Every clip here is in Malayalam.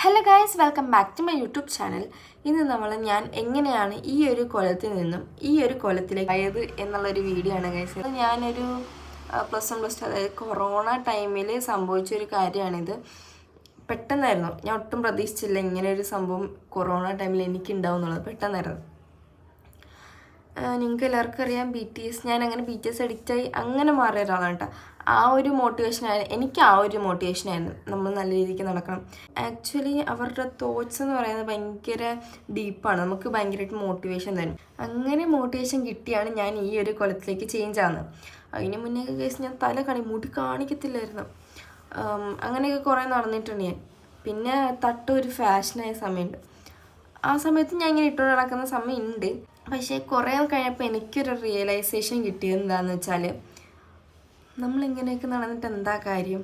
Hello guys welcome back to my YouTube channel ഇന്ന് നമ്മൾ ഞാൻ എങ്ങനെയാണ് ഈ ഒരു കൊലത്തിൽ നിന്നും ഈ ഒരു കൊലത്തിലേക്ക് ആയത് എന്നുള്ളൊരു വീഡിയോ ആണ് ഗൈസ് ഞാനൊരു പ്ലസ് വൺ പ്ലസ് ടു അതായത് കൊറോണ ടൈമിൽ സംഭവിച്ച ഒരു കാര്യമാണിത്. പെട്ടെന്നായിരുന്നു. ഞാൻ ഒട്ടും പ്രതീക്ഷിച്ചില്ല ഇങ്ങനെ ഒരു സംഭവം കൊറോണ ടൈമിൽ എനിക്ക് ഉണ്ടാവും എന്നുള്ളത്. പെട്ടെന്നായിരുന്നു. നിങ്ങൾക്ക് എല്ലാവർക്കും അറിയാം ബി ടി എസ് ഞാൻ അങ്ങനെ ബി ടി എസ് അഡിക്റ്റായി അങ്ങനെ മാറിയ ഒരാളാണ് കേട്ടോ. ആ ഒരു മോട്ടിവേഷനായി എനിക്ക് ആ ഒരു മോട്ടിവേഷനായിരുന്നു നമ്മൾ നല്ല രീതിക്ക് നടക്കണം. ആക്ച്വലി അവരുടെ തോട്ട്സ് എന്ന് പറയുന്നത് ഭയങ്കര ഡീപ്പാണ് നമുക്ക് ഭയങ്കരമായിട്ട് മോട്ടിവേഷൻ തരും. അങ്ങനെ മോട്ടിവേഷൻ കിട്ടിയാണ് ഞാൻ ഈ ഒരു കൊലത്തിലേക്ക് ചേഞ്ച് ആകുന്നത് അതിന് മുന്നേ കേസ് ഞാൻ തല കണി മുടി കാണിക്കത്തില്ലായിരുന്നു. അങ്ങനെയൊക്കെ കുറേ നടന്നിട്ടുണ്ട് ഞാൻ. പിന്നെ തട്ട് ഒരു ഫാഷനായ സമയമുണ്ട്. ആ സമയത്ത് ഞാൻ ഇങ്ങനെ ഇട്ടുകൊണ്ട് നടക്കുന്ന സമയമുണ്ട്. പക്ഷേ കുറേ കഴിഞ്ഞപ്പോൾ എനിക്കൊരു റിയലൈസേഷൻ കിട്ടിയത് എന്താണെന്ന് വെച്ചാൽ നമ്മളിങ്ങനെയൊക്കെ നടന്നിട്ട് എന്താ കാര്യം?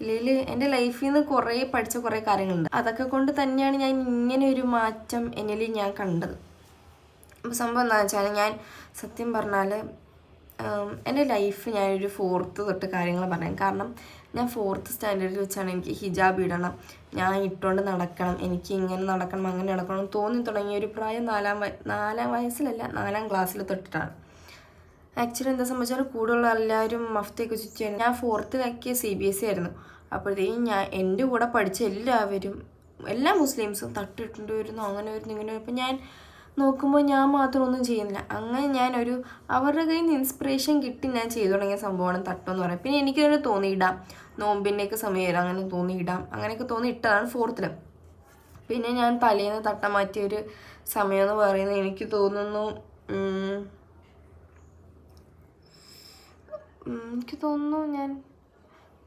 ഇല്ലെങ്കിൽ എന്റെ ലൈഫിൽ നിന്ന് കുറേ പഠിച്ച കുറേ കാര്യങ്ങളുണ്ട്. അതൊക്കെ കൊണ്ട് തന്നെയാണ് ഞാൻ ഇങ്ങനെ ഒരു മാറ്റം എന്നിൽ ഞാൻ കണ്ടത്. അപ്പോൾ സംഭവം എന്താണെന്ന് വെച്ചാൽ ഞാൻ സത്യം പറഞ്ഞാൽ എന്റെ ലൈഫ് ഞാനൊരു ഫോർത്ത് തൊട്ട് കാര്യങ്ങൾ പറയാം കാരണം ഞാൻ ഫോർത്ത് സ്റ്റാൻഡേർഡിൽ വെച്ചാണ് എനിക്ക് ഹിജാബ് ഇടണം. ഞാൻ ഇട്ടുകൊണ്ട് നടക്കണം. എനിക്ക് ഇങ്ങനെ നടക്കണം അങ്ങനെ നടക്കണം തോന്നി തുടങ്ങിയ ഒരു പ്രായം നാലാം നാലാം വയസ്സിലല്ല നാലാം ക്ലാസ്സിൽ തൊട്ടിട്ടാണ്. ആക്ച്വലി എന്താ സംബന്ധിച്ചാൽ കൂടെയുള്ള എല്ലാവരും മഫ്തയൊക്കെ ചുറ്റിയായിരുന്നു ഞാൻ ഫോർത്തിലാക്കിയ സി ബി എസ് ആയിരുന്നു. അപ്പോഴത്തേക്കും ഞാൻ എന്റെ കൂടെ പഠിച്ച എല്ലാവരും എല്ലാ മുസ്ലിംസും തട്ടിട്ടുണ്ട് വരുന്നു അങ്ങനെ വരുന്നു ഇങ്ങനെ വരുന്നു. ഞാൻ നോക്കുമ്പോൾ ഞാൻ മാത്രം ഒന്നും ചെയ്യുന്നില്ല. അങ്ങനെ ഞാനൊരു അവരുടെ കയ്യിൽ നിന്ന് ഇൻസ്പിറേഷൻ കിട്ടി ഞാൻ ചെയ്തു തുടങ്ങിയ സംഭവമാണ് തട്ടെന്ന് പറയാം പിന്നെ എനിക്കതിന് തോന്നിയിടാം നോമ്പിന്റെയൊക്കെ സമയം വരാം അങ്ങനെ തോന്നിയിടാം അങ്ങനെയൊക്കെ തോന്നി ഇട്ടതാണ് ഫോർത്തിൽ പിന്നെ ഞാൻ തലേന്ന് തട്ടം മാറ്റിയൊരു സമയമെന്ന് പറയുന്നത് എനിക്ക് തോന്നുന്നു എനിക്ക് തോന്നുന്നു ഞാൻ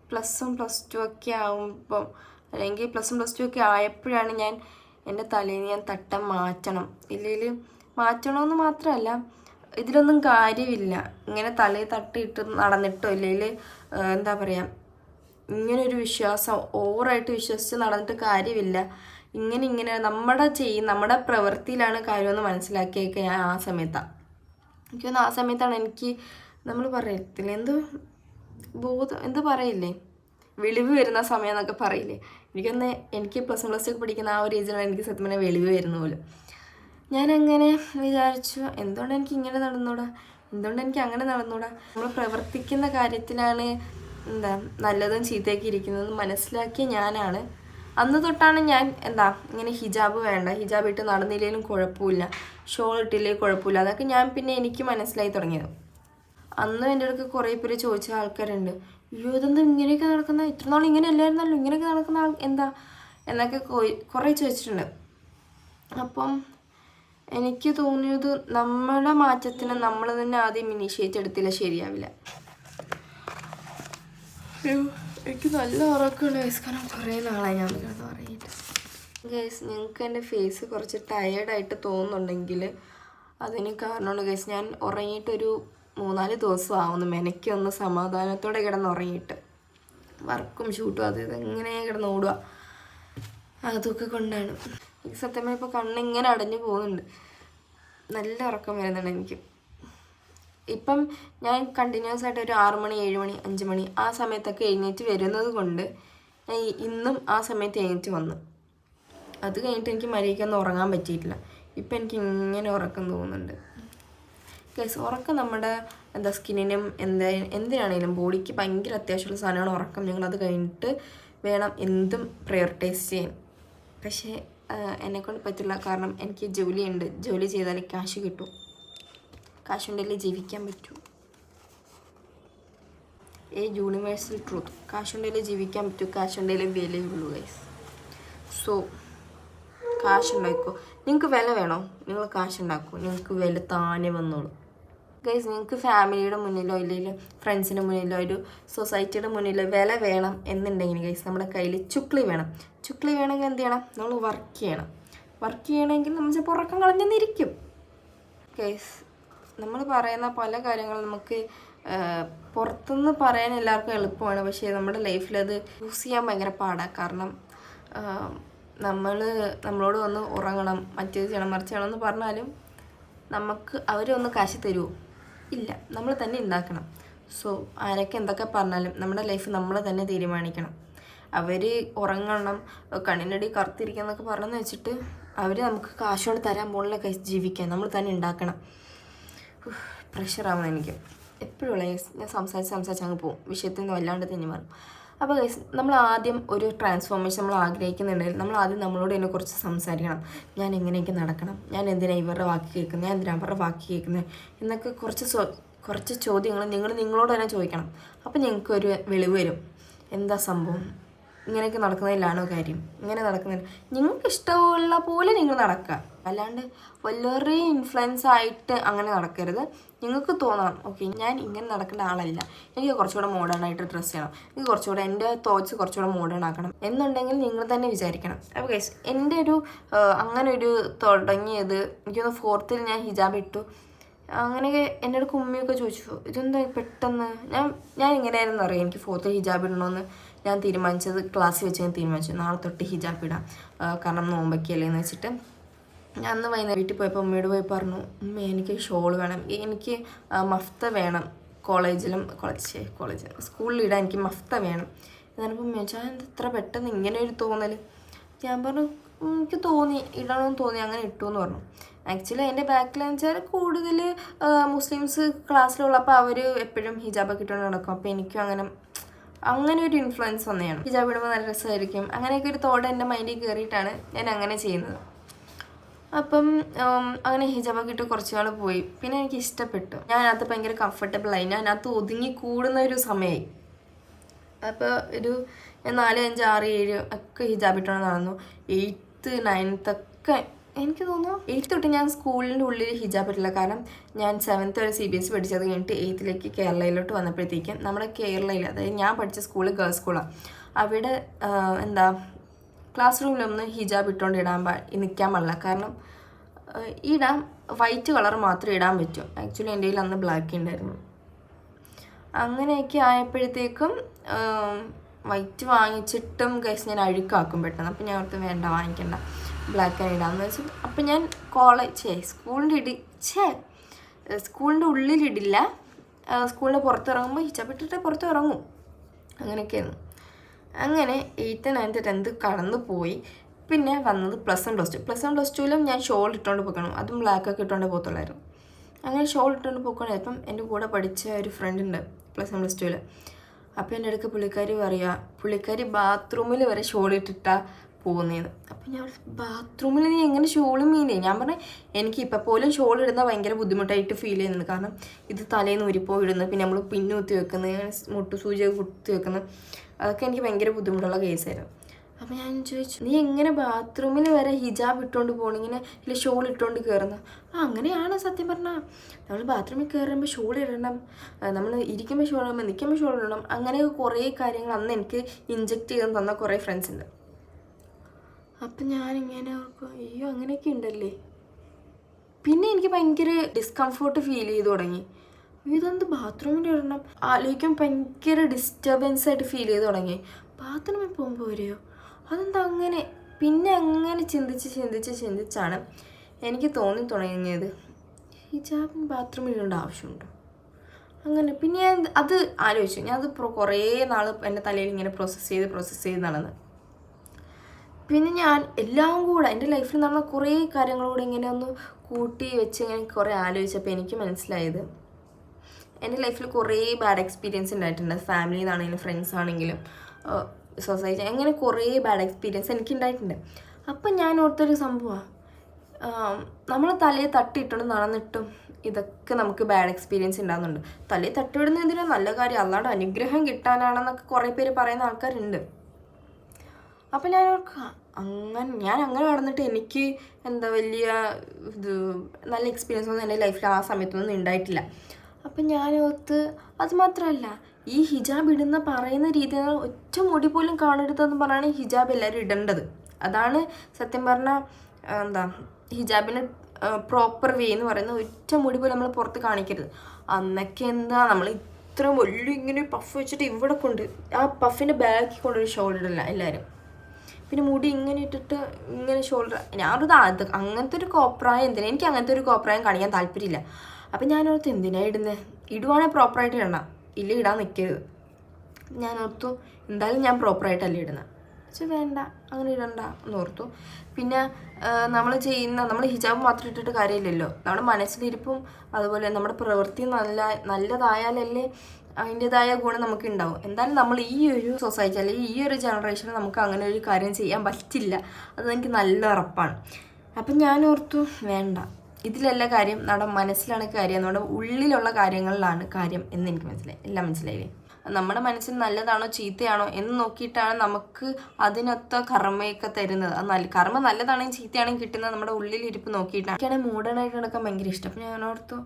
പ്ലസ് വൺ പ്ലസ് ടു ഒക്കെ ആകുമ്പം അല്ലെങ്കിൽ പ്ലസ് വൺ പ്ലസ് ടു ഒക്കെ ആയപ്പോഴാണ് ഞാൻ എന്റെ തലയിൽ ഞാൻ തട്ടം മാറ്റണം. ഇല്ലെങ്കിൽ മാറ്റണമെന്ന് മാത്രമല്ല ഇതിലൊന്നും കാര്യമില്ല ഇങ്ങനെ തലയിൽ തട്ടിയിട്ട് നടന്നിട്ടോ ഇല്ലെങ്കിൽ എന്താ പറയുക ഇങ്ങനൊരു വിശ്വാസം ഓവറായിട്ട് വിശ്വസിച്ച് നടന്നിട്ട് കാര്യമില്ല ഇങ്ങനെ ഇങ്ങനെ നമ്മുടെ ചെയ്യും നമ്മുടെ പ്രവൃത്തിയിലാണ് കാര്യമെന്ന് മനസ്സിലാക്കിയൊക്കെ ഞാൻ ആ സമയത്താണ് എനിക്ക് തോന്നുന്നു ആ സമയത്താണ് എനിക്ക് നമ്മൾ പറയത്തില്ല എന്ത് ബോധം എന്ത് പറയില്ലേ? വെളിവ് വരുന്ന സമയം എന്നൊക്കെ പറയില്ലേ? എനിക്കൊന്ന് എനിക്ക് പ്ലസ് വൺ പ്ലസ് ടു പഠിക്കുന്ന ആ ഒരു ഏജിലാണ് എനിക്ക് സത്യം പറഞ്ഞാൽ വെളിവ് വരുന്ന പോലും. ഞാനങ്ങനെ വിചാരിച്ചു എന്തുകൊണ്ട് എനിക്ക് ഇങ്ങനെ നടന്നൂടാ? എന്തുകൊണ്ട് എനിക്ക് അങ്ങനെ നടന്നൂടാ? നമ്മൾ പ്രവർത്തിക്കുന്ന കാര്യത്തിലാണ് എന്താ നല്ലതും ചീത്തയൊക്കെ ഇരിക്കുന്നത് മനസ്സിലാക്കിയ ഞാനാണ്. അന്ന് തൊട്ടാണ് ഞാൻ എന്താ ഇങ്ങനെ ഹിജാബ് വേണ്ട ഹിജാബ് ഇട്ട് നടന്നില്ലെങ്കിലും കുഴപ്പമില്ല. ഷോൾ ഇട്ടില്ലേ കുഴപ്പമില്ല. അതൊക്കെ ഞാൻ പിന്നെ എനിക്ക് മനസ്സിലായി തുടങ്ങിയത്. അന്ന് എന്റെ അടുക്ക് കുറേ പേര് ചോദിച്ച ആൾക്കാരുണ്ട് അയ്യോ ഇതെന്താ ഇങ്ങനെയൊക്കെ നടക്കുന്ന? ഇത്ര നാൾ ഇങ്ങനെ അല്ലായിരുന്നല്ലോ ഇങ്ങനെയൊക്കെ നടക്കുന്ന ആൾ എന്താ? എന്നൊക്കെ കുറേ ചോദിച്ചിട്ടുണ്ട്. അപ്പം എനിക്ക് തോന്നിയത് നമ്മുടെ മാറ്റത്തിന് നമ്മൾ തന്നെ ആദ്യം ഇനിഷ്യേറ്റ് എടുത്തില്ല ശരിയാവില്ല. എനിക്ക് നല്ല ഉറക്കമുണ്ട് ഗൈസ് കാരണം കുറേ നാളായി ഞാൻ നിങ്ങളത് പറയിട്ട്. ഗൈസ് നിങ്ങൾക്ക് എന്റെ ഫേസ് കുറച്ച് ടയേർഡായിട്ട് തോന്നുന്നുണ്ടെങ്കിൽ അതിന് കാരണമാണ് ഗൈസ് ഞാൻ ഉറങ്ങിയിട്ടൊരു മൂന്നാൽ ദിവസം ആവുന്നു മെനക്കൊന്ന് സമാധാനത്തോടെ കിടന്നുറങ്ങിയിട്ട്. വർക്കും ഷൂട്ടും അത് ഇത് ഇങ്ങനെ കിടന്ന് ഓടുക അതൊക്കെ കൊണ്ടാണ്. എനിക്ക് സത്യമായി ഇപ്പോൾ കണ്ണിങ്ങനെ അടഞ്ഞു പോകുന്നുണ്ട്. നല്ല ഉറക്കം വരുന്നുണ്ട് എനിക്ക്. ഇപ്പം ഞാൻ കണ്ടിന്യൂസ് ആയിട്ട് ഒരു ആറ് മണി ഏഴ് മണി അഞ്ച് മണി ആ സമയത്തൊക്കെ എഴുന്നേറ്റ് വരുന്നത് കൊണ്ട് ഞാൻ ഇന്നും ആ സമയത്ത് എഴുന്നേറ്റ് വന്നു. അത് കഴിഞ്ഞിട്ട് എനിക്ക് മര്യാദയ്ക്കൊന്നും ഉറങ്ങാൻ പറ്റിയിട്ടില്ല. ഇപ്പം എനിക്ക് ഇങ്ങനെ ഉറക്കം തോന്നുന്നുണ്ട്. കേസ് ഉറക്കം നമ്മുടെ എന്താ സ്കിന്നിനും എന്താ എന്തിനാണെങ്കിലും ബോഡിക്ക് ഭയങ്കര അത്യാവശ്യമുള്ള സാധനമാണ് ഉറക്കം ഞങ്ങൾ അത് കഴിഞ്ഞിട്ട് വേണം എന്തും പ്രയോറിറ്റൈസ് ചെയ്യാൻ. പക്ഷേ എന്നെക്കൊണ്ട് പറ്റില്ല. കാരണം എനിക്ക് ജോലിയുണ്ട്. ജോലി ചെയ്താലേ കാശ് കിട്ടും. കാശുണ്ടെങ്കിലേ ജീവിക്കാൻ പറ്റൂ. ഏ യൂണിവേഴ്സൽ ട്രൂത്ത് കാശുണ്ടെങ്കിലേ ജീവിക്കാൻ പറ്റൂ. കാശുണ്ടെങ്കിലേ വിലയുള്ളൂ ഗൈസ് സോ കാശുണ്ടാക്കോ നിങ്ങൾക്ക് വില വേണോ? നിങ്ങൾ കാശുണ്ടാക്കൂ നിങ്ങൾക്ക് വില താനെ വന്നോളൂ. ഗൈസ് നിങ്ങൾക്ക് ഫാമിലിയുടെ മുന്നിലോ ഇല്ലെങ്കിൽ ഫ്രണ്ട്സിന്റെ മുന്നിലോ ഒരു സൊസൈറ്റിയുടെ മുന്നിലോ വില വേണം എന്നുണ്ടെങ്കിൽ ഗൈസ് നമ്മുടെ കയ്യിൽ ചുക്ലി വേണം. ചുക്ലി വേണമെങ്കിൽ എന്ത് ചെയ്യണം? നമ്മൾ വർക്ക് ചെയ്യണം. വർക്ക് ചെയ്യണമെങ്കിൽ നമ്മൾ ചിലപ്പോൾ ഉറക്കം കളഞ്ഞെന്നിരിക്കും. ഗൈസ് നമ്മൾ പറയുന്ന പല കാര്യങ്ങളും നമുക്ക് പുറത്തുനിന്ന് പറയാൻ എല്ലാവർക്കും എളുപ്പമാണ്. പക്ഷേ നമ്മുടെ ലൈഫിൽ അത് യൂസ് ചെയ്യാൻ ഭയങ്കര പാടാണ് കാരണം നമ്മൾ നമ്മളോട് ഒന്ന് ഉറങ്ങണം മറ്റേത് ചെയ്യണം മറിച്ച് എന്ന് പറഞ്ഞാലും നമുക്ക് അവരൊന്ന് കാശി തരുമോ ഇല്ല നമ്മൾ തന്നെ ഉണ്ടാക്കണം സോ ആരൊക്കെ എന്തൊക്കെ പറഞ്ഞാലും നമ്മുടെ ലൈഫ് നമ്മൾ തന്നെ തീരുമാനിക്കണം. അവർ ഉറങ്ങണം കണ്ണിനടി കറുത്തിരിക്കുക എന്നൊക്കെ പറഞ്ഞെന്ന് വെച്ചിട്ട് അവർ നമുക്ക് കാശോട് തരാൻ പോലുള്ള ജീവിക്കാൻ നമ്മൾ തന്നെ ഉണ്ടാക്കണം പ്രഷറാവണം എനിക്ക്. എപ്പോഴും ഉള്ള ഞാൻ സംസാരിച്ച് സംസാരിച്ച് അങ്ങ് പോകും വിഷയത്തിൽ നിന്ന് വല്ലാണ്ട് തന്നെ മാറും. അപ്പോൾ ഗൈസ് നമ്മൾ ആദ്യം ഒരു ട്രാൻസ്ഫോർമേഷൻ നമ്മൾ ആഗ്രഹിക്കുന്നുണ്ടെങ്കിൽ നമ്മൾ ആദ്യം നമ്മളോട് തന്നെ കുറച്ച് സംസാരിക്കണം. ഞാൻ എങ്ങനെയൊക്കെ നടക്കണം. ഞാൻ എന്തിനാണ് ഇവരുടെ വാക്ക് കേൾക്കുന്നത് ഞാൻ എന്തിനാണ് അവരുടെ വാക്ക് കേൾക്കുന്നത് എന്നൊക്കെ കുറച്ച് കുറച്ച് ചോദ്യങ്ങൾ നിങ്ങൾ നിങ്ങളോട് തന്നെ ചോദിക്കണം. അപ്പോൾ നിങ്ങൾക്ക് ഒരു വെളിവ് വരും. എന്താ സംഭവം? ഇങ്ങനെയൊക്കെ നടക്കുന്നതിലാണോ കാര്യം? ഇങ്ങനെ നടക്കുന്നില്ല നിങ്ങൾക്ക് ഇഷ്ടമുള്ള പോലെ നിങ്ങൾ നടക്കുക. അല്ലാണ്ട് വല്ലവരുടെയും ഇൻഫ്ലുവൻസ് ആയിട്ട് അങ്ങനെ നടക്കരുത്. നിങ്ങൾക്ക് തോന്നണം ഓക്കെ ഞാൻ ഇങ്ങനെ നടക്കേണ്ട ആളല്ല. എനിക്ക് കുറച്ചുകൂടെ മോഡേൺ ആയിട്ട് ഡ്രസ്സ് ചെയ്യണം. എനിക്ക് കുറച്ചുകൂടെ എന്റെ തോട്ട്സ് കുറച്ചുകൂടെ മോഡേൺ ആക്കണം. എന്നുണ്ടെങ്കിൽ നിങ്ങൾ തന്നെ വിചാരിക്കണം. അപ്പോൾ ഗൈസ് എന്റെ ഒരു അങ്ങനെ ഒരു തുടങ്ങിയത് എനിക്കൊന്ന് ഫോർത്തിൽ ഞാൻ ഹിജാബ് ഇട്ടു. അങ്ങനെയൊക്കെ എന്റെ അടുത്ത് ഉമ്മയൊക്കെ ചോദിച്ചു ഇതെന്താ പെട്ടെന്ന്? ഞാൻ ഞാൻ ഇങ്ങനെയായിരുന്നു അറിയാം എനിക്ക് ഫോർത്തിൽ ഹിജാബ് ഇടണമെന്ന് ഞാൻ തീരുമാനിച്ചത് ക്ലാസ്സിൽ വെച്ച് ഞാൻ തീരുമാനിച്ചു. നാളെ തൊട്ട് ഹിജാബ് ഇടാം. കാരണം നോമ്പൊക്കെയല്ലേ എന്ന് വെച്ചിട്ട്. ഞാൻ അന്ന് വൈകുന്നേരം വീട്ടിൽ പോയപ്പോൾ അമ്മയോട് പോയി പറഞ്ഞു ഉമ്മ എനിക്ക് ഷോൾ വേണം. എനിക്ക് മഫ്ത വേണം. കോളേജിലും കോളേജ് കോളേജിൽ സ്കൂളിൽ ഇടാൻ എനിക്ക് മഫ്ത വേണം. എന്നിട്ട് അമ്മ ചോദിച്ചാൽ എന്താ ഇത്ര പെട്ടെന്ന് ഇങ്ങനെ ഒരു തോന്നൽ ഞാൻ പറഞ്ഞു എനിക്ക് തോന്നി ഇടണമെന്ന് തോന്നി അങ്ങനെ ഇട്ടു എന്ന് പറഞ്ഞു. ആക്ച്വലി എന്റെ ബാക്കിൽ വെച്ചാൽ കൂടുതൽ മുസ്ലിംസ് ക്ലാസ്സിലുള്ളപ്പോൾ അവർ എപ്പോഴും ഹിജാബൊക്കെ ഇട്ടുകൊണ്ട് നടക്കും. അപ്പോൾ എനിക്കും അങ്ങനെ അങ്ങനെ ഒരു ഇൻഫ്ലുവൻസ് വന്നതാണ് ഹിജാബ് ഇടുമ്പോൾ നല്ല രസമായിരിക്കും. അങ്ങനെയൊക്കെ ഒരു തോട് എന്റെ മൈൻഡിൽ കയറിയിട്ടാണ് ഞാൻ അങ്ങനെ ചെയ്യുന്നത്. അപ്പം അങ്ങനെ ഹിജാബൊക്കെ ഇട്ട് കുറച്ച് നാൾ പോയി. പിന്നെ എനിക്ക് ഇഷ്ടപ്പെട്ടു. ഞാൻ അതിനകത്ത് ഭയങ്കര കംഫർട്ടബിൾ ആയി. ഞാൻ അതിനകത്ത് ഒതുങ്ങി കൂടുന്ന ഒരു സമയമായി അപ്പോൾ ഒരു നാല് അഞ്ച് ആറ് ഏഴ് ഒക്കെ ഹിജാബ് ഇട്ടോണ്ട് നടന്നു. എയ്ത്ത് നയൻത്ത് ഒക്കെ എനിക്ക് തോന്നുന്നു എയ്ത്ത് തൊട്ട് ഞാൻ സ്കൂളിന്റെ ഉള്ളിൽ ഹിജാബ് ഇട്ടില്ല കാരണം ഞാൻ സെവൻത്ത് വരെ സി ബി എസ് പഠിച്ചത് കഴിഞ്ഞിട്ട് എയ്ത്തിലേക്ക് കേരളയിലോട്ട് വന്നപ്പോഴത്തേക്കും നമ്മുടെ കേരളയിൽ അതായത് ഞാൻ പഠിച്ച സ്കൂൾ ഗേൾസ് സ്കൂളാണ് അവിടെ എന്താ ക്ലാസ് റൂമിലൊന്നും ഹിജാബ് ഇട്ടുകൊണ്ട് ഇടാൻ പാ നിൽക്കാൻ പാടില്ല. കാരണം ഇടാം വൈറ്റ് കളർ മാത്രമേ ഇടാൻ പറ്റൂ. ആക്ച്വലി എന്റെ കയ്യിൽ അന്ന് ബ്ലാക്ക് ഉണ്ടായിരുന്നു അങ്ങനെയൊക്കെ ആയപ്പോഴത്തേക്കും വൈറ്റ് വാങ്ങിച്ചിട്ടും ഗൈസ് ഞാൻ അഴുക്കാക്കും പെട്ടെന്ന്. അപ്പം ഞാൻ ഓർത്ത് വേണ്ട വാങ്ങിക്കണ്ട. ബ്ലാക്ക് ആൻഡ് ഇടാന്ന് വെച്ചു. അപ്പം ഞാൻ കോളേജ് സ്കൂളിന്റെ ഇടി ഛേ സ്കൂളിന്റെ ഉള്ളിലിടില്ല സ്കൂളിന്റെ പുറത്തിറങ്ങുമ്പോൾ ഹിജാബ് പുറത്തിറങ്ങും. അങ്ങനെയൊക്കെയായിരുന്നു. അങ്ങനെ എയ്ത്ത് നയൻത്ത് ടെൻത്ത് കടന്നു പോയി. പിന്നെ വന്നത് plus one plus two plus one plus ടുവിലും ഞാൻ ഷോൾ ഇട്ടുകൊണ്ട് പോക്കണം. അതും ബ്ലാക്കൊക്കെ ഇട്ടുകൊണ്ട് പോകത്തുള്ളായിരുന്നു. അങ്ങനെ ഷോൾ ഇട്ടുകൊണ്ട് പോക്കണായപ്പം എന്റെ കൂടെ പഠിച്ച ഒരു ഫ്രണ്ട് ഉണ്ട് പ്ലസ് വൺ പ്ലസ് ടുവിൽ അപ്പോൾ എന്റെ അടുക്ക് പുള്ളിക്കാരി പറയുക പുള്ളിക്കാരി ബാത്റൂമിൽ വരെ ഷോൾ ഇട്ടിട്ടാ പോകുന്നതെന്ന് അപ്പം ഞാൻ ബാത്റൂമിൽ നീ എങ്ങനെ ഷോൾ മീനേ? ഞാൻ പറഞ്ഞ എനിക്ക് ഇപ്പം പോലും ഷോൾ ഇടുന്ന ഭയങ്കര ബുദ്ധിമുട്ടായിട്ട് ഫീൽ ചെയ്യുന്നുണ്ട് കാരണം ഇത് തലേന്ന് ഊരിപ്പോ ഇടുന്നത് പിന്നെ നമ്മൾ പിന്നു കുത്തി വെക്കുന്നത് മുട്ടു സൂചിയൊക്കെ കുത്തി വെക്കുന്നത് അതൊക്കെ എനിക്ക് ഭയങ്കര ബുദ്ധിമുട്ടുള്ള കേസായിരുന്നു അപ്പം ഞാൻ ചോദിച്ചു നീ എങ്ങനെ ബാത്റൂമിൽ വരെ ഹിജാബ് ഇട്ടുകൊണ്ട് പോകണം ഇങ്ങനെ ഇല്ല ഷോൾ ഇട്ടുകൊണ്ട് കയറുന്ന ആ അങ്ങനെയാണ് സത്യം പറഞ്ഞാൽ നമ്മൾ ബാത്റൂമിൽ കയറുമ്പോൾ ഷോൾ ഇടണം. നമ്മൾ ഇരിക്കുമ്പോൾ ഷോൾ ഇടണം നിൽക്കുമ്പോൾ ഷോൾ ഇടണം. അങ്ങനെ കുറേ കാര്യങ്ങൾ അന്ന് എനിക്ക് ഇഞ്ചെക്ട് ചെയ്ത് തന്ന കുറേ ഫ്രണ്ട്സ് ഉണ്ട് അപ്പം ഞാനിങ്ങനെ ഓർക്കും അയ്യോ അങ്ങനെയൊക്കെ ഉണ്ടല്ലേ? പിന്നെ എനിക്ക് ഭയങ്കര ഡിസ്കംഫോർട്ട് ഫീൽ ചെയ്തു തുടങ്ങി. ഇതെന്ത് ബാത്റൂമിൽ ഇടണം ആലോചിക്കാൻ ഭയങ്കര ഡിസ്റ്റർബൻസ് ആയിട്ട് ഫീൽ ചെയ്ത് തുടങ്ങി. ബാത്റൂമിൽ പോകുമ്പോൾ വരെയോ അതെന്താ അങ്ങനെ? പിന്നെ അങ്ങനെ ചിന്തിച്ച് ചിന്തിച്ച് ചിന്തിച്ചാണ് എനിക്ക് തോന്നി തുടങ്ങിയത്. ഹിജാബ് ബാത്റൂമിൽ ഇടേണ്ട ആവശ്യമുണ്ടോ? അങ്ങനെ. പിന്നെ ഞാൻ അത് ആലോചിച്ചു. ഞാൻ അത് കുറേ നാൾ എന്റെ തലയിൽ ഇങ്ങനെ പ്രോസസ്സ് ചെയ്ത് പ്രോസസ്സ് ചെയ്ത് നടന്ന്. പിന്നെ ഞാൻ എല്ലാം കൂടെ എന്റെ ലൈഫിൽ നടന്ന കുറേ കാര്യങ്ങളോട് ഇങ്ങനെ ഒന്ന് കൂട്ടി വെച്ച് ഇങ്ങനെ കുറേ ആലോചിച്ചപ്പോൾ എനിക്ക് മനസ്സിലായത്. എന്റെ ലൈഫിൽ കുറേ ബാഡ് എക്സ്പീരിയൻസ് ഉണ്ടായിട്ടുണ്ട്. ഫാമിലിയിൽ നിന്നാണെങ്കിലും ഫ്രണ്ട്സ് ആണെങ്കിലും സൊസൈറ്റി അങ്ങനെ കുറേ ബാഡ് എക്സ്പീരിയൻസ് എനിക്ക് ഉണ്ടായിട്ടുണ്ട്. അപ്പം ഞാൻ ഓർത്തൊരു സംഭവമാണ് നമ്മൾ തലയെ തട്ടിയിട്ടുണ്ട് നടന്നിട്ടും ഇതൊക്കെ നമുക്ക് ബാഡ് എക്സ്പീരിയൻസ് ഉണ്ടാകുന്നുണ്ട് തലയെ തട്ടിവിടുന്ന എന്തിനാ? നല്ല കാര്യം. അല്ലാണ്ട് അനുഗ്രഹം കിട്ടാനാണെന്നൊക്കെ കുറേ പേര് പറയുന്ന ആൾക്കാരുണ്ട്. അപ്പം ഞാൻ ഓർക്കുക അങ്ങനെ ഞാൻ അങ്ങനെ നടന്നിട്ട് എനിക്ക് എന്താ വലിയ ഇത് നല്ല എക്സ്പീരിയൻസ് ഒന്നും എന്റെ ലൈഫിൽ ആ സമയത്തൊന്നും ഉണ്ടായിട്ടില്ല. അപ്പം ഞാൻ അത് മാത്രമല്ല ഈ ഹിജാബ് ഇടുന്ന പറയുന്ന രീതിയിൽ ഒറ്റ മുടി പോലും കാണരുതെന്ന് പറഞ്ഞാണ് ഹിജാബ് എല്ലാവരും ഇടേണ്ടത്. അതാണ് സത്യം പറഞ്ഞാൽ എന്താ ഹിജാബിന് പ്രോപ്പർ വേ എന്ന് പറയുന്ന ഒറ്റ മുടി പോലും നമ്മൾ പുറത്ത് കാണിക്കരുത്. അന്നൊക്കെ എന്താ നമ്മൾ ഇത്ര വലിയ ഇങ്ങനെ പഫ് വെച്ചിട്ട് ഇവിടെ കൊണ്ട് ആ പഫിന്റെ ബാക്കിൽ കൊണ്ടൊരു ഷോൾ ഇടില്ല എല്ലാവരും. പിന്നെ മുടി ഇങ്ങനെ ഇട്ടിട്ട് ഇങ്ങനെ ഷോൾഡർ ഞാനത് അത് അങ്ങനത്തെ ഒരു കോപ്രായം എന്തിനാ? എനിക്ക് അങ്ങനത്തെ ഒരു കോപ്രായം കാണിക്കാൻ താല്പര്യമില്ല. അപ്പം ഞാനോർത്ത് എന്തിനാണ് ഇടുന്നത് ഇടുവാണെങ്കിൽ പ്രോപ്പറായിട്ട് ഇടണം ഇല്ല ഇടാൻ നിൽക്കരുത് ഞാനോർത്തു എന്തായാലും ഞാൻ പ്രോപ്പറായിട്ടല്ല ഇടുന്നത് പക്ഷെ വേണ്ട അങ്ങനെ ഇടണ്ട എന്ന് ഓർത്തു. പിന്നെ നമ്മൾ ചെയ്യുന്ന നമ്മൾ ഹിജാബ് മാത്രം ഇട്ടിട്ട് കാര്യമില്ലല്ലോ. നമ്മുടെ മനസ്സിലിരിപ്പും അതുപോലെ നമ്മുടെ പ്രവൃത്തി നല്ല നല്ലതായാലല്ലേ അതിന്റെതായ ഗുണം നമുക്ക് ഉണ്ടാവും എന്തായാലും നമ്മൾ ഈ ഒരു സൊസൈറ്റി അല്ലെങ്കിൽ ഈ ഒരു ജനറേഷനിൽ നമുക്ക് അങ്ങനെ ഒരു കാര്യം ചെയ്യാൻ പറ്റില്ല. അത് എനിക്ക് നല്ല ഉറപ്പാണ്. അപ്പം ഞാൻ ഓർത്തു വേണ്ട. ഇതിലല്ല കാര്യം നമ്മുടെ മനസ്സിലാണ് കാര്യം നമ്മുടെ ഉള്ളിലുള്ള കാര്യങ്ങളിലാണ് കാര്യം എന്ന് എനിക്ക് മനസ്സിലായി എല്ലാം മനസ്സിലായില്ലേ? നമ്മുടെ മനസ്സിൽ നല്ലതാണോ ചീത്തയാണോ എന്ന് നോക്കിയിട്ടാണ് നമുക്ക് അതിനൊത്ത കർമ്മയൊക്കെ തരുന്നത്. നല്ല കർമ്മ നല്ലതാണെങ്കിൽ ചീത്തയാണെങ്കിൽ കിട്ടുന്നത് നമ്മുടെ ഉള്ളിലിരിപ്പ് നോക്കിയിട്ടാണ്. എനിക്കാണെങ്കിൽ മൂടനായിട്ട് നടക്കാൻ ഭയങ്കര ഇഷ്ടം. അപ്പം ഞാൻ ഓർത്തു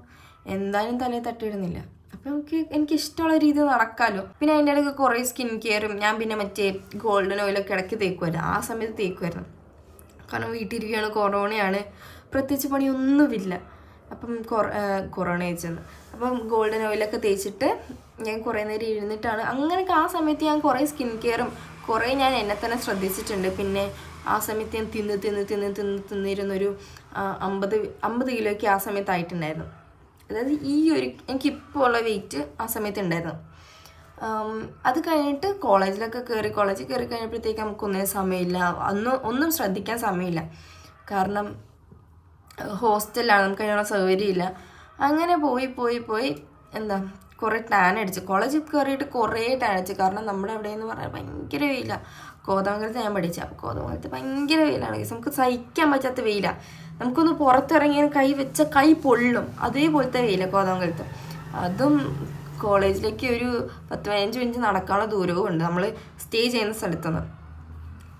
എന്തായാലും തലയിൽ തട്ടിയിടുന്നില്ല. അപ്പം നമുക്ക് എനിക്ക് ഇഷ്ടമുള്ള രീതി നടക്കാമല്ലോ പിന്നെ അതിന്റെ ഇടയ്ക്ക് കുറേ സ്കിൻ കെയറും ഞാൻ പിന്നെ മറ്റേ ഗോൾഡൻ ഓയിലൊക്കെ ഇടയ്ക്ക് തേക്കുമായിരുന്നു ആ സമയത്ത് തേക്കുമായിരുന്നു കാരണം വീട്ടിലിരിക്കുകയാണ് കൊറോണയാണ്. പ്രത്യേകിച്ച് പണിയൊന്നുമില്ല. അപ്പം കൊറ കൊറോണ വെച്ചെന്ന് അപ്പം ഗോൾഡൻ ഓയിലൊക്കെ തേച്ചിട്ട് ഞാൻ കുറേ നേരം ഇരുന്നിട്ടാണ്. അങ്ങനെയൊക്കെ ആ സമയത്ത് ഞാൻ കുറേ സ്കിൻ കെയറും കുറേ ഞാൻ എന്നെ തന്നെ ശ്രദ്ധിച്ചിട്ടുണ്ട്. പിന്നെ ആ സമയത്ത് ഞാൻ തിന്ന് തിന്ന് തിന്ന് തിന്ന് തിന്നിരുന്നൊരു അമ്പത് അമ്പത് കിലോയ്ക്ക് ആ സമയത്ത് ആയിട്ടുണ്ടായിരുന്നു അതായത് ഈ ഒരു എനിക്കിപ്പോൾ ഉള്ള വെയിറ്റ് ആ സമയത്ത് ഉണ്ടായിരുന്നു അത് കഴിഞ്ഞിട്ട് കോളേജിലൊക്കെ കയറി കോളേജിൽ കയറി കഴിഞ്ഞപ്പോഴത്തേക്ക് നമുക്കൊന്നിനും സമയമില്ല. അന്ന് ഒന്നും ശ്രദ്ധിക്കാൻ സമയമില്ല. കാരണം ഹോസ്റ്റലിലാണ് നമുക്ക് അതിനുള്ള സൗകര്യമില്ല. അങ്ങനെ പോയി പോയി പോയി എന്താ കുറേ ടാൻ അടിച്ചു. കോളേജിൽ കയറിയിട്ട് കുറേ ടാൻ അടിച്ചു. കാരണം നമ്മുടെ അവിടെ എന്ന് പറഞ്ഞാൽ ഭയങ്കര വെയിലാണ് കോതമംഗലത്ത് ഞാൻ പഠിച്ചത് അപ്പോൾ കോതമംഗലത്ത് ഭയങ്കര വെയിലാണ്. നമുക്ക് സഹിക്കാൻ പറ്റാത്ത വെയിലാണ് നമുക്കൊന്ന് പുറത്തിറങ്ങിയാൽ കൈ വെച്ച കൈ പൊള്ളും. അതേപോലത്തെ വെയിലാണ് കോതമംഗലത്ത് അതും കോളേജിലേക്ക് ഒരു പത്ത് പതിനഞ്ച് മിനിറ്റ് നടക്കാനുള്ള ദൂരവും ഉണ്ട്. നമ്മൾ സ്റ്റേ ചെയ്യുന്ന സ്ഥലത്തുനിന്ന്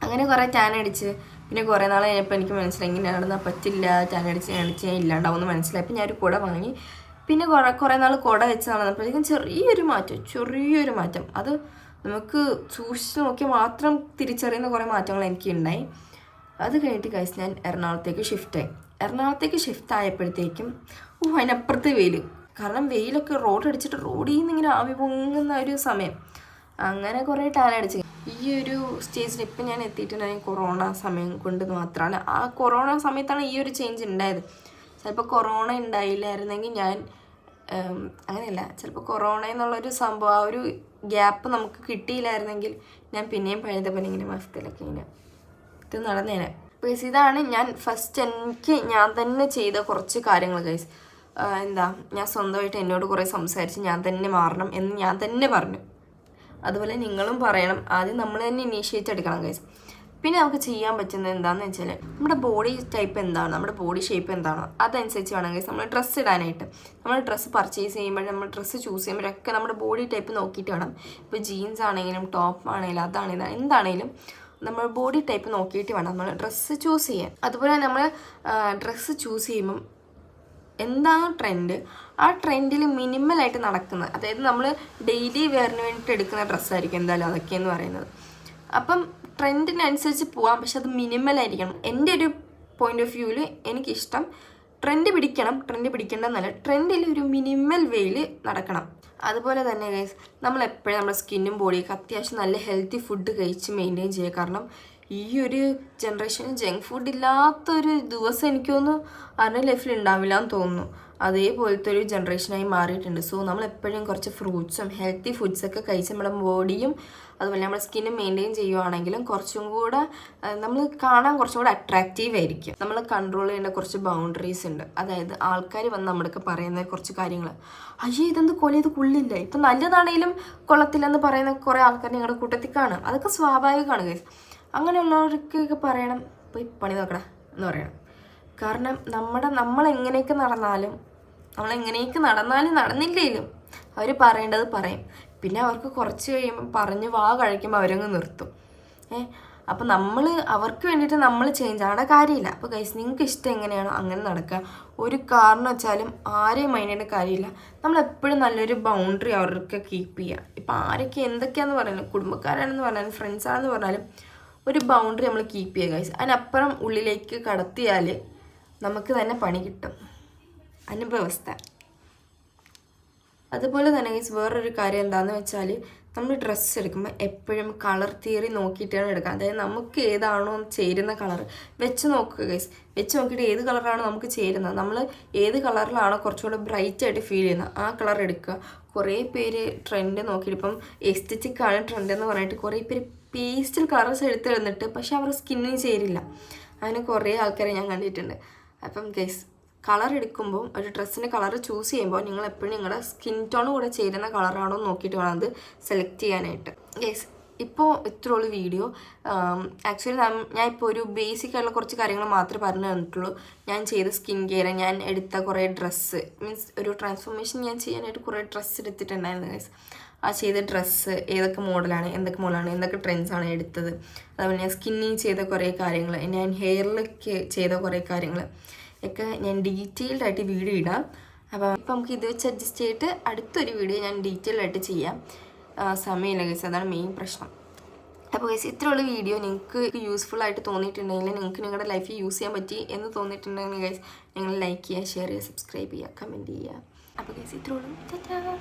അങ്ങനെ കുറേ ടാൻ അടിച്ച്. പിന്നെ കുറേ നാൾ കഴിഞ്ഞപ്പോൾ എനിക്ക് മനസ്സിലായി ഇങ്ങനെ നടന്നാൽ പറ്റില്ല. ടാൻ അടിച്ച് ഞാൻ അടിച്ച് ഞാൻ ഇല്ലാണ്ടാവും എന്ന് മനസ്സിലായപ്പോൾ ഞാൻ ഒരു കുട വാങ്ങി പിന്നെ കുറേ കുറേ നാൾ കുട വെച്ച് നടന്നപ്പോഴേക്കും ചെറിയൊരു മാറ്റം ചെറിയൊരു മാറ്റം. അത് നമുക്ക് സൂക്ഷിച്ച് നോക്കിയാൽ മാത്രം തിരിച്ചറിയുന്ന കുറേ മാറ്റങ്ങൾ എനിക്ക് ഉണ്ടായി അത് കഴിഞ്ഞിട്ട് കഴിച്ച് ഞാൻ എറണാകുളത്തേക്ക് ഷിഫ്റ്റ് ഷിഫ്റ്റായി എറണാകുളത്തേക്ക് ഷിഫ്റ്റ് ആയപ്പോഴത്തേക്കും ഓ അതിനപ്പുറത്ത് വെയിൽ കാരണം വെയിലൊക്കെ റോഡ് അടിച്ചിട്ട് റോഡിൽ നിന്ന് ഇങ്ങനെ ആവി പൊങ്ങുന്ന ഒരു സമയം. അങ്ങനെ കുറേ ടാലടിച്ച് ഈ ഒരു സ്റ്റേജിൽ ഇപ്പം ഞാൻ എത്തിയിട്ടുണ്ടെങ്കിൽ കൊറോണ സമയം കൊണ്ട് മാത്രമാണ്. ആ കൊറോണ സമയത്താണ് ഈ ഒരു ചേഞ്ച് ഉണ്ടായത്. ചിലപ്പോൾ കൊറോണ ഉണ്ടായില്ലായിരുന്നെങ്കിൽ ഞാൻ അങ്ങനെയല്ല. ചിലപ്പോൾ കൊറോണ എന്നുള്ളൊരു സംഭവം ആ ഒരു ഗ്യാപ്പ് നമുക്ക് കിട്ടിയില്ലായിരുന്നെങ്കിൽ ഞാൻ പിന്നെയും പഴയത് പോലെ ഇങ്ങനെ മാസത്തിലൊക്കെ ഇങ്ങനെ ഇത് നടന്നേനെ. ബേസ് ഇതാണ് ഞാൻ ഫസ്റ്റ് എനിക്ക് ഞാൻ തന്നെ ചെയ്ത കുറച്ച് കാര്യങ്ങൾ ഗൈസ് എന്താ ഞാൻ സ്വന്തമായിട്ട് എന്നോട് കുറേ സംസാരിച്ച് ഞാൻ തന്നെ മാറണം എന്ന് ഞാൻ തന്നെ പറഞ്ഞു. അതുപോലെ നിങ്ങളും പറയണം. ആദ്യം നമ്മൾ തന്നെ ഇനീഷ്യേറ്റ് എടുക്കണം ഗൈസ് പിന്നെ നമുക്ക് ചെയ്യാൻ പറ്റുന്നത് എന്താണെന്ന് വെച്ചാൽ നമ്മുടെ ബോഡി ടൈപ്പ് എന്താണ്? നമ്മുടെ ബോഡി ഷേപ്പ് എന്താണ്? അതനുസരിച്ച് വേണമെങ്കിൽ നമ്മൾ ഡ്രസ്സ് ഇടാനായിട്ട്. നമ്മൾ ഡ്രസ്സ് പർച്ചേസ് ചെയ്യുമ്പോൾ നമ്മൾ ഡ്രസ്സ് ചൂസ് ചെയ്യുമ്പോഴൊക്കെ നമ്മുടെ ബോഡി ടൈപ്പ് നോക്കിയിട്ട് വേണം. ഇപ്പോൾ ജീൻസ് ആണെങ്കിലും ടോപ്പ് ആണെങ്കിലും അതാണെങ്കിലും എന്താണെങ്കിലും നമ്മൾ ബോഡി ടൈപ്പ് നോക്കിയിട്ട് വേണം നമ്മൾ ഡ്രസ്സ് ചൂസ് ചെയ്യാൻ. അതുപോലെ നമ്മൾ ഡ്രസ്സ് ചൂസ് ചെയ്യുമ്പം എന്താണ് ട്രെൻഡ് ആ ട്രെൻഡിൽ മിനിമലായിട്ട് നടക്കുന്നത്. അതായത് നമ്മൾ ഡെയിലി വെയറിന് വേണ്ടിയിട്ട് എടുക്കുന്ന ഡ്രസ്സായിരിക്കും എന്തായാലും അതൊക്കെയെന്ന് പറയുന്നത്. അപ്പം ട്രെൻഡിനനുസരിച്ച് പോവാം. പക്ഷെ അത് മിനിമലായിരിക്കണം എന്റെ ഒരു പോയിന്റ് ഓഫ് വ്യൂവിൽ എനിക്കിഷ്ടം ട്രെൻഡ് പിടിക്കണം ട്രെൻഡ് പിടിക്കേണ്ടെന്നല്ല ട്രെൻഡിൽ ഒരു മിനിമൽ വേയിൽ നടക്കണം. അതുപോലെ തന്നെ ഗൈസ് നമ്മൾ എപ്പോഴും നമ്മുടെ സ്കിന്നും ബോഡിയൊക്കെ അത്യാവശ്യം നല്ല ഹെൽത്തി ഫുഡ് കഴിച്ച് മെയിന്റെയിൻ ചെയ്യുക. കാരണം ഈ ഒരു ജനറേഷനിൽ ജങ്ക് ഫുഡ് ഇല്ലാത്തൊരു ദിവസം എനിക്കൊന്നും ആരുടെ ലൈഫിൽ ഉണ്ടാവില്ല എന്ന് തോന്നുന്നു. അതേപോലത്തെ ഒരു ജനറേഷനായി മാറിയിട്ടുണ്ട്. സോ നമ്മൾ എപ്പോഴും കുറച്ച് ഫ്രൂട്ട്സും ഹെൽത്തി ഫുഡ്സൊക്കെ കഴിച്ച് നമ്മുടെ ബോഡിയും അതുപോലെ നമ്മുടെ സ്കിന്നും മെയിന്റെയിൻ ചെയ്യുവാണെങ്കിലും കുറച്ചും കൂടെ നമ്മൾ കാണാൻ കുറച്ചും കൂടെ അട്രാക്റ്റീവ് ആയിരിക്കും. നമ്മൾ കൺട്രോൾ ചെയ്യേണ്ട കുറച്ച് ബൗണ്ടറീസ് ഉണ്ട്. അതായത് ആൾക്കാർ വന്ന് നമ്മുടെയൊക്കെ പറയുന്ന കുറച്ച് കാര്യങ്ങൾ അയ്യേ ഇതെന്ത് കൊല ഇത് കൊള്ളില്ല ഇപ്പം നല്ലതാണെങ്കിലും കൊള്ളത്തില്ലെന്ന് പറയുന്ന കുറേ ആൾക്കാർ ഞങ്ങളുടെ കൂട്ടത്തിൽ കാണും. അതൊക്കെ സ്വാഭാവികമാണ് അങ്ങനെയുള്ളവർക്കൊക്കെ പറയണം പോയി പണി നോക്കടാ എന്ന് പറയണം. കാരണം നമ്മുടെ നമ്മൾ എങ്ങനെയൊക്കെ നടന്നാലും നമ്മൾ എങ്ങനെയൊക്കെ നടന്നാലും നടന്നില്ലേലും അവർ പറയേണ്ടത് പറയും. പിന്നെ അവർക്ക് കുറച്ച് കഴിയുമ്പോൾ പറഞ്ഞ് വാ കഴിക്കുമ്പോൾ അവരങ്ങ് നിർത്തും. ഏ അപ്പം നമ്മൾ അവർക്ക് വേണ്ടിയിട്ട് നമ്മൾ ചേഞ്ച് ആവേണ്ട കാര്യമില്ല. അപ്പോൾ ഗൈസ് നിങ്ങൾക്ക് ഇഷ്ടം എങ്ങനെയാണോ അങ്ങനെ നടക്കുക. ഒരു കാരണം വെച്ചാലും ആരെയും മൈൻഡിന്റെ കാര്യമില്ല. നമ്മൾ എപ്പോഴും നല്ലൊരു ബൗണ്ടറി അവർക്ക് കീപ്പ് ചെയ്യുക. ഇപ്പം ആരൊക്കെ എന്തൊക്കെയാണെന്ന് പറഞ്ഞാലും കുടുംബക്കാരാണെന്ന് പറഞ്ഞാലും ഫ്രണ്ട്സാണെന്ന് പറഞ്ഞാലും ഒരു ബൗണ്ടറി നമ്മൾ കീപ്പ് ചെയ്യുക ഗൈസ് അതിനപ്പുറം ഉള്ളിലേക്ക് കടത്തിയാൽ നമുക്ക് തന്നെ പണി കിട്ടും. അനുഭവസ്ഥ. അതുപോലെ തന്നെ ഗൈസ് വേറൊരു കാര്യം എന്താണെന്ന് വെച്ചാൽ നമ്മൾ ഡ്രസ്സ് എടുക്കുമ്പോൾ എപ്പോഴും കളർ തിയറി നോക്കിയിട്ടാണ് എടുക്കുക. അതായത് നമുക്ക് ഏതാണോ ചേരുന്ന കളർ വെച്ച് നോക്കുക ഗൈസ് വെച്ച് നോക്കിയിട്ട് ഏത് കളറാണ് നമുക്ക് ചേരുന്നത്. നമ്മൾ ഏത് കളറിലാണോ കുറച്ചുകൂടെ ബ്രൈറ്റ് ആയിട്ട് ഫീൽ ചെയ്യുന്നത്. ആ കളർ എടുക്കുക. കുറേ പേര് ട്രെൻഡ് നോക്കിയിട്ട് ഇപ്പം ആണ് ട്രെൻഡ് എന്ന് പറഞ്ഞിട്ട് കുറേ പേര് പേസ്റ്റൽ കളേഴ്സ് എടുത്തിരുന്നിട്ട് പക്ഷേ അവരുടെ സ്കിന്നിന് ചേരില്ല. അങ്ങനെ കുറേ ആൾക്കാരെ ഞാൻ കണ്ടിട്ടുണ്ട്. അപ്പം ഗൈസ് കളർ എടുക്കുമ്പോൾ ഒരു ഡ്രസ്സിന്റെ കളർ ചൂസ് ചെയ്യുമ്പോൾ നിങ്ങൾ എപ്പോഴും നിങ്ങളുടെ സ്കിൻ ടോൺ കൂടെ ചേരുന്ന കളറാണോ നോക്കിയിട്ട് വേണം അത് സെലക്ട് ചെയ്യാനായിട്ട്. ഗൈസ് ഇപ്പോൾ ഇത്രയുള്ള വീഡിയോ. ആക്ച്വലി ഞാൻ ഇപ്പോൾ ഒരു ബേസിക് ആയിട്ടുള്ള കുറച്ച് കാര്യങ്ങൾ മാത്രമേ പറഞ്ഞു തന്നിട്ടുള്ളൂ. ഞാൻ ചെയ്ത സ്കിൻ കെയർ ഞാൻ എടുത്ത കുറേ ഡ്രസ്സ് മീൻസ് ഒരു ട്രാൻസ്ഫോർമേഷൻ ഞാൻ ചെയ്യാനായിട്ട് കുറേ ഡ്രസ്സ് എടുത്തിട്ടുണ്ടായിരുന്നു ഗൈസ്. ആ ചെയ്ത ഡ്രസ്സ് ഏതൊക്കെ മോഡലാണ് എന്തൊക്കെ മോഡലാണ് എന്തൊക്കെ ട്രെൻഡ്സാണ് എടുത്തത്. അതുപോലെ ഞാൻ സ്കിന്നിൽ ചെയ്ത കുറേ കാര്യങ്ങൾ ഞാൻ ഹെയറിലൊക്കെ ചെയ്ത കുറേ കാര്യങ്ങൾ ഒക്കെ ഞാൻ ഡീറ്റെയിൽഡ് ആയിട്ട് വീഡിയോ ഇടാം. അപ്പം ഇപ്പം നമുക്ക് ഇത് വെച്ച് അഡ്ജസ്റ്റ് ചെയ്തിട്ട് അടുത്തൊരു വീഡിയോ ഞാൻ ഡീറ്റെയിൽഡ് ആയിട്ട് ചെയ്യാം. സമയമില്ല ഗൈസ് അതാണ് മെയിൻ പ്രശ്നം. അപ്പോൾ ഗൈസ് ഇത്രയുള്ള വീഡിയോ നിങ്ങൾക്ക് യൂസ്ഫുൾ ആയിട്ട് തോന്നിയിട്ടുണ്ടെങ്കിൽ നിങ്ങൾക്ക് നിങ്ങളുടെ ലൈഫിൽ യൂസ് ചെയ്യാൻ പറ്റി എന്ന് തോന്നിയിട്ടുണ്ടെങ്കിൽ ഗൈസ് നിങ്ങൾ ലൈക്ക് ചെയ്യുക ഷെയർ ചെയ്യുക സബ്സ്ക്രൈബ് ചെയ്യുക കമന്റ് ചെയ്യുക. അപ്പോൾ ഗൈസ് ഇത്രയുള്ളൂ.